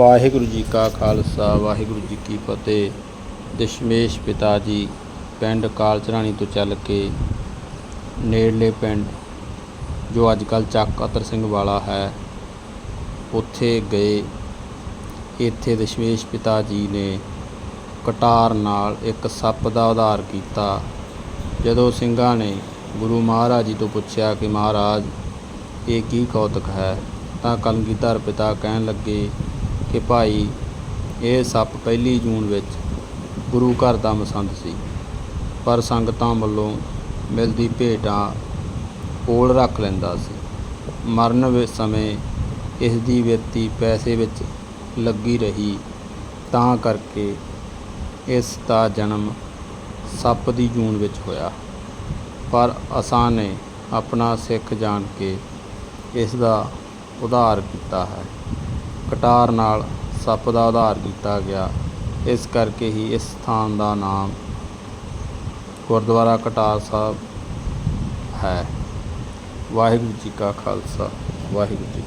ਵਾਹਿਗੁਰੂ ਜੀ ਕਾ ਖਾਲਸਾ, ਵਾਹਿਗੁਰੂ ਜੀ ਕੀ ਫਤਿਹ। ਦਸ਼ਮੇਸ਼ ਪਿਤਾ ਜੀ ਪਿੰਡ ਕਾਲਚਰਾਣੀ ਤੋਂ ਚੱਲ ਕੇ ਨੇੜਲੇ ਪਿੰਡ, ਜੋ ਅੱਜ ਕੱਲ੍ਹ ਚੱਕ ਅਤਰ ਸਿੰਘ ਵਾਲਾ ਹੈ, ਉੱਥੇ ਗਏ। ਇੱਥੇ ਦਸ਼ਮੇਸ਼ ਪਿਤਾ ਜੀ ਨੇ ਕਟਾਰ ਨਾਲ ਇੱਕ ਸੱਪ ਦਾ ਉਧਾਰ ਕੀਤਾ। ਜਦੋਂ ਸਿੰਘਾਂ ਨੇ ਗੁਰੂ ਮਹਾਰਾਜ ਜੀ ਤੋਂ ਪੁੱਛਿਆ ਕਿ ਮਹਾਰਾਜ, ਇਹ ਕੀ ਕੌਤਕ ਹੈ, ਤਾਂ ਕਲਗੀਧਰ ਪਿਤਾ ਕਹਿਣ ਲੱਗੇ ਕਿ ਭਾਈ, ਇਹ ਸੱਪ ਪਹਿਲੀ ਜੂਨ ਵਿੱਚ ਗੁਰੂ ਘਰ ਦਾ ਮਸੰਦ ਸੀ। ਪਰ ਸੰਗਤਾਂ ਵੱਲੋਂ ਮਿਲਦੀ ਭੇਟਾਂ ਕੋਲ ਰੱਖ ਲੈਂਦਾ ਸੀ। ਮਰਨ ਵੇ, ਸਮੇਂ ਇਸ ਦੀ ਵਿਅਕਤੀ ਪੈਸੇ ਵਿੱਚ ਲੱਗੀ ਰਹੀ, ਤਾਂ ਕਰਕੇ ਇਸ ਦਾ ਜਨਮ ਸੱਪ ਦੀ ਜੂਨ ਵਿੱਚ ਹੋਇਆ। ਪਰ ਅਸਾਂ ਨੇ ਆਪਣਾ ਸਿੱਖ ਜਾਣ ਕੇ ਇਸ ਦਾ ਉਧਾਰ ਕੀਤਾ ਹੈ। ਕਟਾਰ ਨਾਲ ਸੱਪ ਦਾ ਉਧਾਰ ਕੀਤਾ ਗਿਆ। ਇਸ ਕਰਕੇ ਹੀ ਇਸ ਸਥਾਨ ਦਾ ਨਾਮ ਗੁਰਦੁਆਰਾ ਕਟਾਰ ਸਾਹਿਬ ਹੈ। ਵਾਹਿਗੁਰੂ ਜੀ ਕਾ ਖਾਲਸਾ। ਵਾਹਿਗੁਰੂ ਜੀ